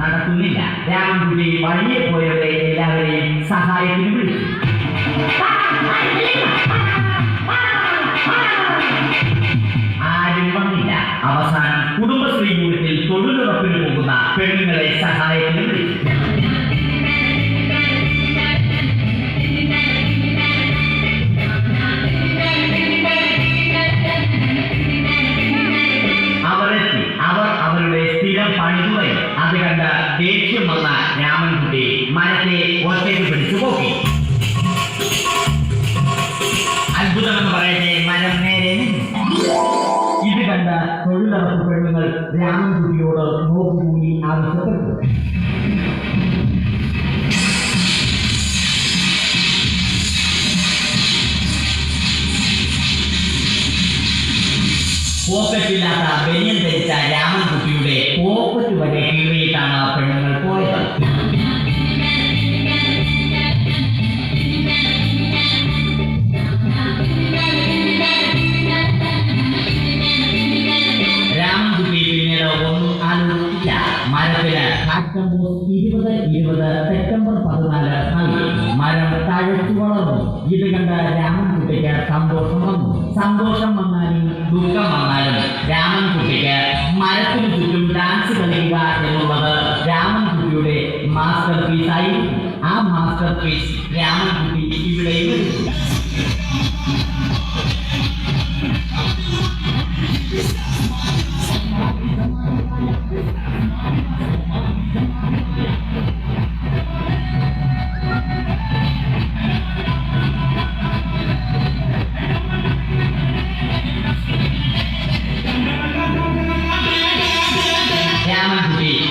നടക്കുന്നില്ല രാമൻകുട്ടി വഴിയെ പോയവരെ എല്ലാവരെയും സഹായത്തിന് വിളിച്ചു. ആരും വന്നില്ല. അവസാനം കുടുംബശ്രീ യൂണിറ്റിൽ തൊഴിലുറപ്പിന് പോകുന്ന പെണ്ണുങ്ങളെ സഹായത്തിന് അവരെത്തി. അവർ അവരുടെ സ്ഥിരം പണി അത് കണ്ട ദേഷ്യം വന്ന രാമൻകുട്ടി മരത്തെ ഒറ്റയ്ക്ക് പിടിച്ചു പോക്കി. അത്ഭുതമെന്ന് പറയട്ടെ മരം നേരെ ഇത് കണ്ട തൊഴിലുറപ്പ് പെണ്ണുങ്ങൾ രാമൻകുട്ടിയോട് നോക്കുകൂലി ആവശ്യപ്പെട്ടു. പോക്കറ്റില്ലാത്ത ബനിയൻ ധരിച്ച രാമൻകുട്ടിയുടെ കാറ്റംബോസ് ഇരുപത് ഇരുപത് സെപ്റ്റംബർ പതിനാല് മരം തഴച്ചു വളർന്നു. ഇത് കണ്ട രാമൻകുട്ടിക്ക് സന്തോഷം വന്നു. സന്തോഷം വന്നാലും ദുഃഖം വന്നാലും രാമൻകുട്ടിക്ക് മരത്തിന് ചുറ്റും ഡാൻസ് കളിക്കുക എന്നുള്ളത് രാമൻകുട്ടിയുടെ മാസ്റ്റർ പീസ് ആയിരുന്നു ആ മാസ്റ്റർ പീസ് രാമൻകുട്ടി ഇവിടെയും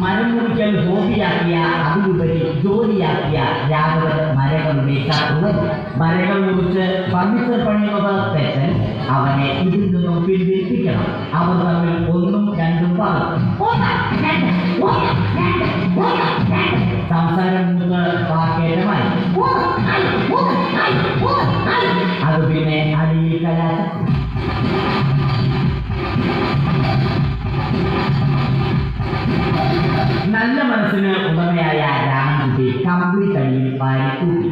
മരം മുറിക്കൽ ഹോബിയാക്കിയ അതിലുപരി ജോലിയാക്കിയ രാഘവൻ മരകളുടെ ശത്രുവൻ മരങ്ങൾ മുറിച്ച് ഫർണിച്ചർ പണിയുന്നത് തെറ്റൻ. അവനെ ഇതിൽ നിന്നും പിന്തിരിപ്പിക്കണം അവർ തമ്മിൽ ഒന്നും രണ്ടും പറഞ്ഞു സംസാരം നിന്ന് വാക്കേറ്റമായി അത് പിന്നെ അടിയിൽ കലാശിച്ചു നല്ല മനസ്സിന് ഉടമയായ രാമൻകുട്ടി കംപ്ലീറ്റ് അടിയിൽ വാരിക്കൂട്ടി.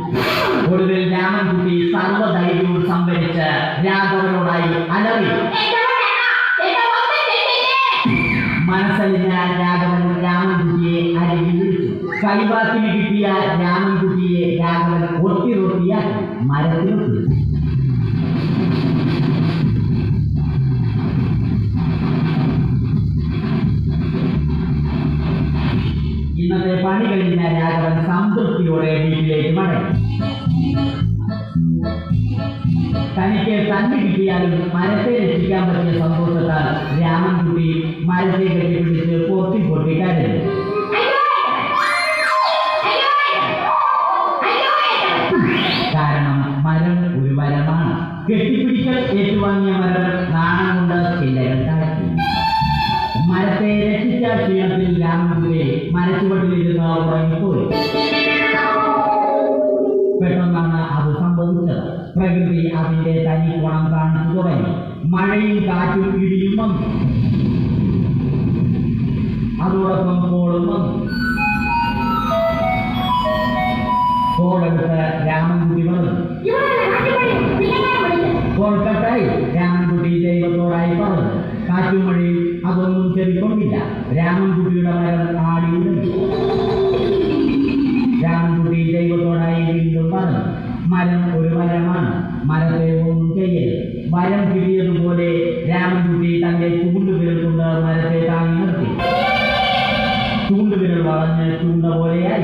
ഒടുവിൽ രാമൻകുട്ടി സർവധൈര്യവും സംഭരിച്ച് രാഘവനോടായി അലറി. മനസ്സലിഞ്ഞ രാഘവൻ രാമൻകുട്ടിയെ അരികിൽ വിളിച്ചു. കൈവാക്കിന് കിട്ടിയ രാമൻകുട്ടിയെ രാഘവൻ ഒട്ടി റൊട്ടിയാക്കി മരത്തിൽ ഇന്നത്തെ പണി കഴിഞ്ഞ രാഘവൻ സംതൃപ്തിയോടെ വീട്ടിലേക്ക് മടങ്ങി. തനിക്ക് തന്നെ കിട്ടിയാലും മരത്തെ രക്ഷിക്കാൻ പറ്റിയ സന്തോഷത്താൽ രാമൻകുട്ടി മരത്തെ കെട്ടിപ്പിടിച്ച് പൊട്ടി പൊട്ടി കരഞ്ഞു. കാരണം മരം ഒരു മരമാണ്. കെട്ടിപ്പിടിക്കൽ ഏറ്റുവാങ്ങിയ മരം നാണം കൊണ്ട് ചില്ലകൾ താഴ്ത്തി. മരത്തെ രക്ഷിച്ച ക്ഷീണത്തിൽ രാമൻകുട്ടി മരച്ചുവട്ടിലിരുന്ന് ഉറങ്ങിപ്പോയി പെട്ടെന്നാണ് അത് സംഭവിച്ചത്. പ്രകൃതി അതിന്റെ തനി ഗുണം കാണിച്ചു തുടങ്ങി. മഴയും കാറ്റും ഇടിയും വന്നു. അതോടൊപ്പം കോളും വന്നു. കോളെടുത്ത് രാമൻകുട്ടി പറഞ്ഞു കോൾക്കട്ടായി രാമൻകുട്ടി ദൈവത്തോടായി പറഞ്ഞു. കാറ്റും മഴയും അതൊന്നും വീണില്ല രാമൻകുട്ടിയുടെ മരം ആടി ഉടഞ്ഞു രാമൻകുട്ടി ദൈവത്തോടായി വീണ്ടും പറഞ്ഞു മരം ഒരു മരമാണ് മരത്തെ ഒന്നും ചെയ്യരുത്. മരം കിഴിയതുപോലെ രാമൻകുട്ടി തന്റെ ചൂണ്ടു വിരൽ കൊണ്ട് മരത്തെ താങ്ങി നിർത്തി. ചൂണ്ടു വിരൽ വളഞ്ഞ് ചൂണ്ട പോലെയായി